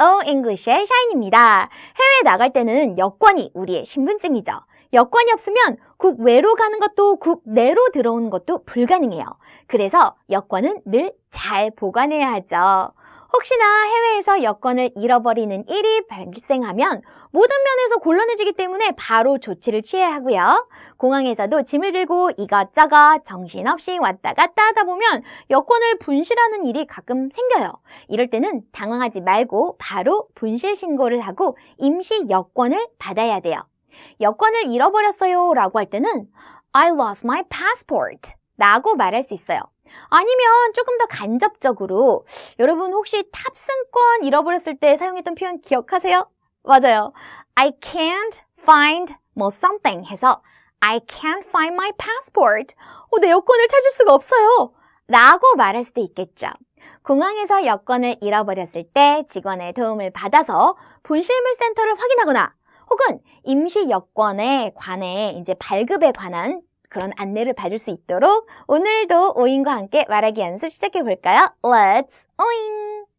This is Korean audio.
O English의 샤인입니다. 해외에 나갈 때는 여권이 우리의 신분증이죠. 여권이 없으면 국외로 가는 것도 국내로 들어오는 것도 불가능해요. 그래서 여권은 늘 잘 보관해야 하죠. 혹시나 해외에서 여권을 잃어버리는 일이 발생하면 모든 면에서 곤란해지기 때문에 바로 조치를 취해야 하고요. 공항에서도 짐을 들고 이것저것 정신없이 왔다 갔다 하다 보면 여권을 분실하는 일이 가끔 생겨요. 이럴 때는 당황하지 말고 바로 분실 신고를 하고 임시 여권을 받아야 돼요. 여권을 잃어버렸어요 라고 할 때는 I lost my passport 라고 말할 수 있어요. 아니면 조금 더 간접적으로 여러분 혹시 탑승권 잃어버렸을 때 사용했던 표현 기억하세요? 맞아요. I can't find 뭐 something 해서 I can't find my passport. 어, 내 여권을 찾을 수가 없어요. 라고 말할 수도 있겠죠. 공항에서 여권을 잃어버렸을 때 직원의 도움을 받아서 분실물 센터를 확인하거나 혹은 임시 여권에 관해 이제 발급에 관한 그런 안내를 받을 수 있도록 오늘도 오인과 함께 말하기 연습 시작해 볼까요? Let's 오인!